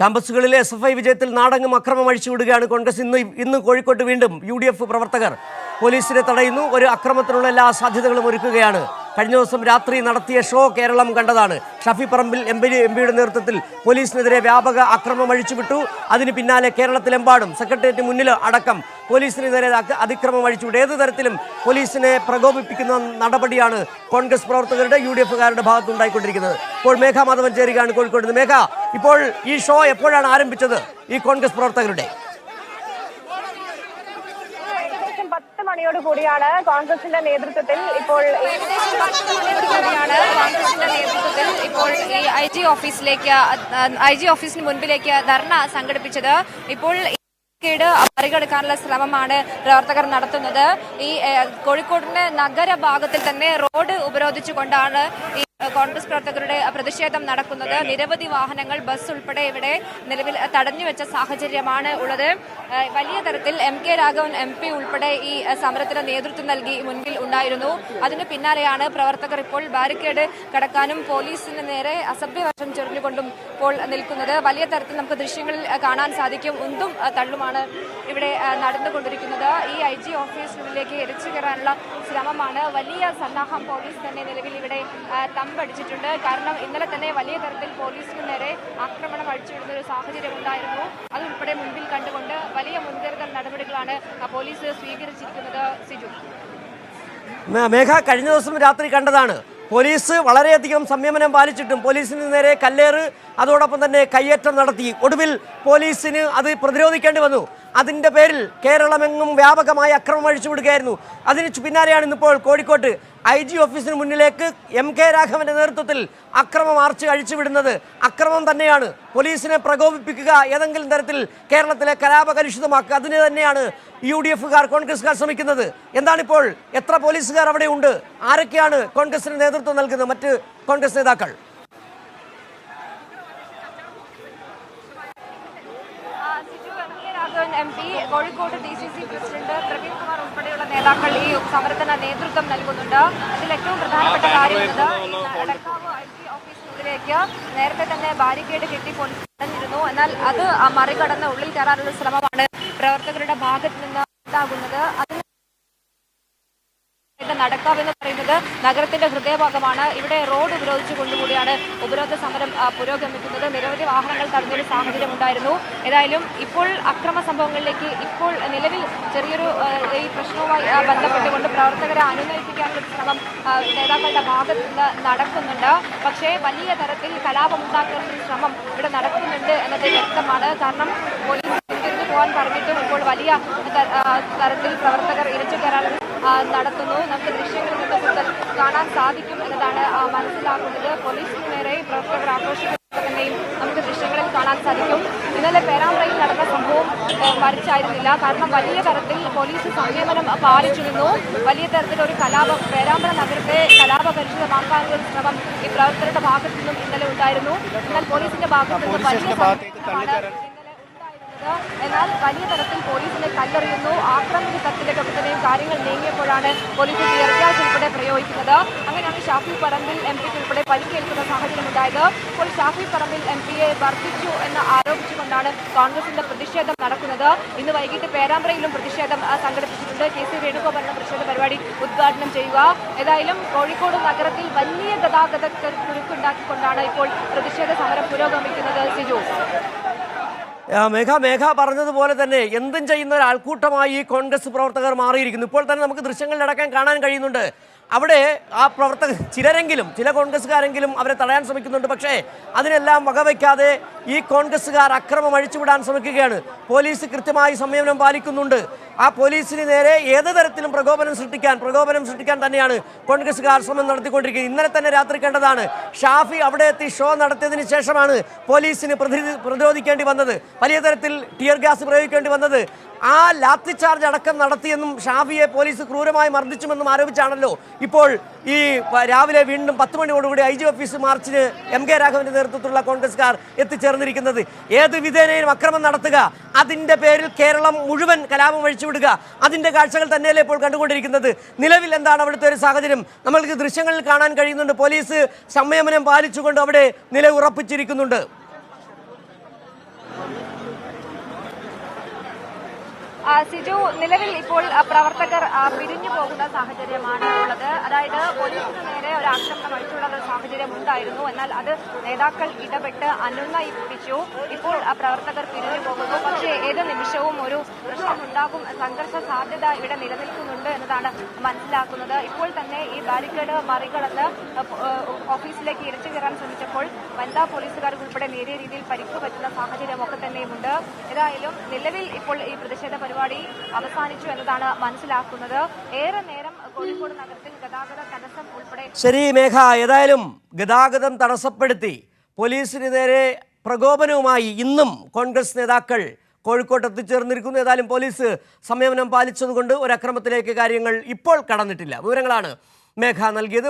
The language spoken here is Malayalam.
ക്യാമ്പസുകളിലെ എസ് എഫ് ഐ വിജയത്തിൽ നാടങ്ങും അക്രമം അഴിച്ചുവിടുകയാണ് കോൺഗ്രസ്. ഇന്ന് ഇന്ന് കോഴിക്കോട്ട് വീണ്ടും യു ഡി എഫ് പ്രവർത്തകർ പോലീസിനെ തടയുന്നു. ഒരു അക്രമത്തിനുള്ള എല്ലാ സാധ്യതകളും ഒരുക്കുകയാണ്. കഴിഞ്ഞ ദിവസം രാത്രി നടത്തിയ ഷോ കേരളം കണ്ടതാണ്. Shafi Parambil M P M പിയുടെ നേതൃത്വത്തിൽ പോലീസിനെതിരെ വ്യാപക അക്രമം അഴിച്ചുവിട്ടു. അതിന് പിന്നാലെ കേരളത്തിലെമ്പാടും സെക്രട്ടേറിയറ്റ് മുന്നിൽ അടക്കം പോലീസിനെതിരെ അതിക്രമം അഴിച്ചുവിട്ടു. ഏത് തരത്തിലും പോലീസിനെ പ്രകോപിപ്പിക്കുന്ന നടപടിയാണ് കോൺഗ്രസ് പ്രവർത്തകരുടെ യു ഡി എഫുകാരുടെ ഭാഗത്തുണ്ടായിക്കൊണ്ടിരിക്കുന്നത്. ഇപ്പോൾ മേഘ മാധവൻ ചേരുകയാണ് കോഴിക്കോട്. മേഘ ഇപ്പോൾ ഈ ഷോ എപ്പോഴാണ് ആരംഭിച്ചത്? ഈ കോൺഗ്രസ് പ്രവർത്തകരുടെ. മണിയോട് കൂടിയാണ് കോൺഗ്രസിന്റെ നേതൃത്വത്തിൽ ഇപ്പോൾ കൂടിയാണ് കോൺഗ്രസിന്റെ നേതൃത്വത്തിൽ ഇപ്പോൾ ഈ ഐ ജി ഓഫീസിലേക്ക് ഐ ജി ഓഫീസിന് മുൻപിലേക്ക് ധർണ സംഘടിപ്പിച്ചത്. ഇപ്പോൾ കേട് മറികടക്കാനുള്ള ശ്രമമാണ് പ്രവർത്തകർ നടത്തുന്നത്. ഈ കോഴിക്കോടിന്റെ നഗരഭാഗത്തിൽ തന്നെ റോഡ് ഉപരോധിച്ചുകൊണ്ടാണ് ഈ കോൺഗ്രസ് പ്രവർത്തകരുടെ പ്രതിഷേധം നടക്കുന്നത്. നിരവധി വാഹനങ്ങൾ ബസ് ഉൾപ്പെടെ ഇവിടെ നിലവിൽ തടഞ്ഞു വെച്ച സാഹചര്യമാണ് ഉള്ളത്. വലിയ തരത്തിൽ M K Raghavan M P ഉൾപ്പെടെ ഈ സമരത്തിന് നേതൃത്വം നൽകി മുൻപിൽ ഉണ്ടായിരുന്നു. അതിന് പിന്നാലെയാണ് പ്രവർത്തകർ ഇപ്പോൾ ബാരിക്കേഡ് കടക്കാനും പോലീസിന് നേരെ അസഭ്യവശം ചൊരിഞ്ഞുകൊണ്ടും ഇപ്പോൾ നിൽക്കുന്നത്. വലിയ തരത്തിൽ നമുക്ക് ദൃശ്യങ്ങളിൽ കാണാൻ സാധിക്കും. ഉന്തും തള്ളുമാണ് ഇവിടെ നടന്നുകൊണ്ടിരിക്കുന്നത്. ഈ ഐ ജി ഓഫീസിനുള്ളിലേക്ക് എരിച്ചു കയറാനുള്ള ശ്രമമാണ്. വലിയ സന്നാഹം പോലീസ് തന്നെ നിലവിൽ ഇവിടെ ഏഹ്, തമ്പടിച്ചിട്ടുണ്ട് കാരണം ഇന്നലെ തന്നെ വലിയ തരത്തിൽ പോലീസിന് നേരെ ആക്രമണം അഴിച്ചുവിടുന്ന ഒരു സാഹചര്യം ഉണ്ടായിരുന്നു. അതുൾപ്പെടെ മുൻപിൽ കണ്ടുകൊണ്ട് വലിയ മുൻകരുതൽ നടപടികളാണ് പോലീസ് സ്വീകരിച്ചിരിക്കുന്നത്. സിജു. മേഘ കഴിഞ്ഞ ദിവസം രാത്രി കണ്ടതാണ്. പോലീസ് വളരെയധികം സംയമനം പാലിച്ചിട്ടും പോലീസിന് നേരെ കല്ലേറ് അതോടൊപ്പം തന്നെ കയ്യേറ്റം നടത്തി. ഒടുവിൽ പോലീസിന് അത് പ്രതിരോധിക്കേണ്ടി വന്നു. അതിന്റെ പേരിൽ കേരളമെങ്ങും വ്യാപകമായി അക്രമം അഴിച്ചുവിടുകയായിരുന്നു. അതിന് പിന്നാലെയാണ് ഇന്നിപ്പോൾ കോഴിക്കോട്ട് ഐ ജി ഓഫീസിന് മുന്നിലേക്ക് എം കെ രാഘവന്റെ നേതൃത്വത്തിൽ അക്രമം ആർച്ച് അഴിച്ചുവിടുന്നത്. അക്രമം തന്നെയാണ്. പോലീസിനെ പ്രകോപിപ്പിക്കുക ഏതെങ്കിലും തരത്തിൽ കേരളത്തിലെ കലാപകലുഷിതമാക്കുക അതിന് തന്നെയാണ് യു ഡി എഫുകാർ കോൺഗ്രസ്സുകാർ ശ്രമിക്കുന്നത്. എന്താണിപ്പോൾ എത്ര പോലീസുകാർ അവിടെ ഉണ്ട് ആരൊക്കെയാണ് കോൺഗ്രസിന് നേതൃത്വം നൽകുന്നത്? മറ്റ് കോൺഗ്രസ് നേതാക്കൾ ആ, Siju M K Raghavan M P Kozhikode D C C president Praveen Kumar ഉൾപ്പെടെയുള്ള നേതാക്കൾ ഈ സമരത്തിന് നേതൃത്വം നൽകുന്നുണ്ട്. അതിൽ ഏറ്റവും പ്രധാനപ്പെട്ട കാര്യം എന്നത് ഈ ഐ ജി ഓഫീസിനുള്ളിലേക്ക് നേരത്തെ തന്നെ ബാരിക്കേഡ് കെട്ടി എന്നാൽ അത് മറികടന്ന് ഉള്ളിൽ കയറാനുള്ള ശ്രമമാണ് പ്രവർത്തകരുടെ ഭാഗത്ത് നിന്ന് ഉണ്ടാകുന്നത്. നടക്കാവ് എന്ന് പറയുന്നത് നഗരത്തിന്റെ ഹൃദയഭാഗമാണ്. ഇവിടെ റോഡ് ഉപരോധിച്ചു കൊണ്ടുകൂടിയാണ് ഉപരോധ സമരം പുരോഗമിക്കുന്നത്. നിരവധി വാഹനങ്ങൾ തടഞ്ഞൊരു സാഹചര്യം ഉണ്ടായിരുന്നു. ഏതായാലും ഇപ്പോൾ അക്രമ സംഭവങ്ങളിലേക്ക് ഇപ്പോൾ നിലവിൽ ചെറിയൊരു ഈ പ്രശ്നവുമായി ബന്ധപ്പെട്ടുകൊണ്ട് പ്രവർത്തകരെ അനുനയിപ്പിക്കാനുള്ള ശ്രമം നേതാക്കളുടെ ഭാഗത്ത് നിന്ന് നടക്കുന്നുണ്ട്. പക്ഷേ വലിയ തരത്തിൽ കലാപം ഉണ്ടാക്കാനുള്ള ശ്രമം ഇവിടെ നടക്കുന്നുണ്ട് എന്നത് വ്യക്തമാണ്. കാരണം പോലീസ് പോകാൻ പറഞ്ഞിട്ടും ഇപ്പോൾ വലിയ തരത്തിൽ പ്രവർത്തകർ ഇരച്ചു കയറാൻ ആ, നടത്തുന്നു. നമുക്ക് ദൃശ്യങ്ങളിൽ നിന്ന് കൂടുതൽ കാണാൻ സാധിക്കും എന്നതാണ് മനസ്സിലാക്കുന്നത്. പോലീസിന് നേരെ പ്രവർത്തകർ ആക്രോശിക്കുന്നത് നമുക്ക് ദൃശ്യങ്ങളിൽ കാണാൻ സാധിക്കും. ഇന്നലെ പേരാമ്പ്രയിൽ നടന്ന സംഭവം മരിച്ചായിരുന്നില്ല കാരണം വലിയ തരത്തിൽ പോലീസ് സംയമനം പാലിച്ചിരുന്നു. വലിയ തരത്തിൽ ഒരു കലാപം പേരാമ്പ്ര നഗരത്തെ കലാപ പരിശുദ്ധമാക്കാനുള്ള ശ്രമം ഈ പ്രവർത്തകരുടെ ഭാഗത്തു നിന്നും ഇന്നലെ ഉണ്ടായിരുന്നു. എന്നാൽ പോലീസിന്റെ ഭാഗത്തു നിന്ന് വലിയ എന്നാൽ വലിയ തരത്തിൽ പോലീസിനെ കല്ലെറിയുന്നു. ആക്രമണ തത്തിലേക്കൊക്കെ തന്നെയും കാര്യങ്ങൾ നീങ്ങിയപ്പോഴാണ് പോലീസ് ടിയർ ഉൾപ്പെടെ പ്രയോഗിക്കുന്നത്. അങ്ങനെയാണ് ഷാഫി പറമ്പിൽ എം പിക്ക് ഉൾപ്പെടെ പരിക്കേൽക്കുന്ന സാഹചര്യം ഉണ്ടായത്. ഇപ്പോൾ ഷാഫി പറമ്പിൽ എം പിയെ വർദ്ധിച്ചു എന്ന് ആരോപിച്ചുകൊണ്ടാണ് കോൺഗ്രസിന്റെ പ്രതിഷേധം നടക്കുന്നത്. ഇന്ന് വൈകിട്ട് പേരാമ്പ്രയിലും പ്രതിഷേധം സംഘടിപ്പിച്ചിട്ടുണ്ട്. കെ സി വേണുഗോപാലിന്റെ പ്രതിഷേധ പരിപാടി ഉദ്ഘാടനം ചെയ്യുക. ഏതായാലും കോഴിക്കോട് നഗരത്തിൽ വലിയ ഗതാഗത കുരുക്കുണ്ടാക്കിക്കൊണ്ടാണ് ഇപ്പോൾ പ്രതിഷേധ സമരം പുരോഗമിക്കുന്നത്. സിജു. മേഘ മേഘ പറഞ്ഞതുപോലെ തന്നെ എന്തും ചെയ്യുന്ന ഒരു ആൾക്കൂട്ടമായി ഈ കോൺഗ്രസ് പ്രവർത്തകർ മാറിയിരിക്കുന്നു. ഇപ്പോൾ തന്നെ നമുക്ക് ദൃശ്യങ്ങളിലടക്കം കാണാൻ കഴിയുന്നുണ്ട്. അവിടെ ആ പ്രവർത്തകർ ചിലരെങ്കിലും ചില കോൺഗ്രസ്സുകാരെങ്കിലും അവരെ തടയാൻ ശ്രമിക്കുന്നുണ്ട്. പക്ഷേ അതിനെല്ലാം വകവയ്ക്കാതെ ഈ കോൺഗ്രസ്സുകാർ അക്രമം അഴിച്ചുവിടാൻ ശ്രമിക്കുകയാണ്. പോലീസ് കൃത്യമായി സംയമനം പാലിക്കുന്നുണ്ട്. ആ പോലീസിന് നേരെ ഏത് തരത്തിലും പ്രകോപനം സൃഷ്ടിക്കാൻ പ്രകോപനം സൃഷ്ടിക്കാൻ തന്നെയാണ് കോൺഗ്രസ്സുകാർ ശ്രമം നടത്തിക്കൊണ്ടിരിക്കുന്നത്. ഇന്നലെ തന്നെ രാത്രി കണ്ടതാണ് ഷാഫി അവിടെ എത്തി ഷോ നടത്തിയതിന് ശേഷമാണ് പോലീസിന് പ്രതിരോധി- പ്രതിരോധിക്കേണ്ടി വന്നത്. വലിയ തരത്തിൽ ടിയർ ഗ്യാസ് പ്രയോഗിക്കേണ്ടി വന്നത്. ആ ലാത്തി ചാർജ് അടക്കം നടത്തിയെന്നും ഷാഫിയെ പോലീസ് ക്രൂരമായി മർദ്ദിച്ചുമെന്നും ആരോപിച്ചാണല്ലോ ഇപ്പോൾ ഈ രാവിലെ വീണ്ടും പത്ത് മണിയോടുകൂടി ഐ ജി ഓഫീസ് മാർച്ചിന് എം കെ രാഘവന്റെ നേതൃത്വത്തിലുള്ള കോൺഗ്രസ്സുകാർ എത്തിച്ചേർന്നിരിക്കുന്നത്. ഏത് വിധേനയും അക്രമം നടത്തുക. അതിന്റെ പേരിൽ കേരളം മുഴുവൻ കലാപം അഴിച്ചുവിടുക അതിന്റെ കാഴ്ചകൾ തന്നെയല്ലേ ഇപ്പോൾ കണ്ടുകൊണ്ടിരിക്കുന്നത്. നിലവിൽ എന്താണ് അവിടുത്തെ ഒരു സാഹചര്യം? നമ്മൾക്ക് ദൃശ്യങ്ങളിൽ കാണാൻ കഴിയുന്നുണ്ട്. പോലീസ് സംയമനം പാലിച്ചുകൊണ്ട് അവിടെ നില ഉറപ്പിച്ചിരിക്കുന്നുണ്ട്. സിജു നിലവിൽ ഇപ്പോൾ പ്രവർത്തകർ പിരിഞ്ഞു പോകുന്ന സാഹചര്യമാണ് ഉള്ളത്. അതായത് പോലീസിന് നേരെ ഒരു ആക്രമണം അടിച്ചുള്ള ഒരു സാഹചര്യം ഉണ്ടായിരുന്നു. എന്നാൽ അത് നേതാക്കൾ ഇടപെട്ട് അനുനയിപ്പിച്ചു. ഇപ്പോൾ പ്രവർത്തകർ പിരിഞ്ഞു പോകുന്നു. പക്ഷേ ഏത് നിമിഷവും ഒരു പ്രശ്നമുണ്ടാകും സംഘർഷ സാധ്യത ഇവിടെ നിലനിൽക്കുന്നുണ്ട് എന്നതാണ് മനസ്സിലാക്കുന്നത്. ഇപ്പോൾ തന്നെ ഈ ബാരിക്കേഡ് മറികടന്ന് ഓഫീസിലേക്ക് ഇരച്ചു കയറാൻ ശ്രമിച്ചപ്പോൾ വനിതാ പോലീസുകാർക്ക് ഉൾപ്പെടെ നേരിയ രീതിയിൽ പരിക്ക് പറ്റുന്ന സാഹചര്യമൊക്കെ തന്നെയുമുണ്ട്. ഏതായാലും നിലവിൽ ഇപ്പോൾ ഈ പ്രതിഷേധ പരിപാടി അവസാനിച്ചു എന്നതാണ് മനസ്സിലാക്കുന്നത്. ഏറെ നേരം കോഴിക്കോട് നഗരത്തിൽ ഗതാഗത തടസ്സം ഉൾപ്പെടെ ശരി മേഘ ഏതായാലും ഗതാഗതം തടസ്സപ്പെടുത്തി പോലീസിന് നേരെ പ്രകോപനവുമായി ഇന്നും കോൺഗ്രസ് നേതാക്കൾ കോഴിക്കോട്ട് എത്തിച്ചേർന്നിരിക്കുന്നു. ഏതായാലും പോലീസ് സംയമനം പാലിച്ചതുകൊണ്ട് ഒരു അക്രമത്തിലേക്ക് കാര്യങ്ങൾ ഇപ്പോൾ കടന്നിട്ടില്ല. വിവരങ്ങളാണ് മേഘ നൽകിയത്.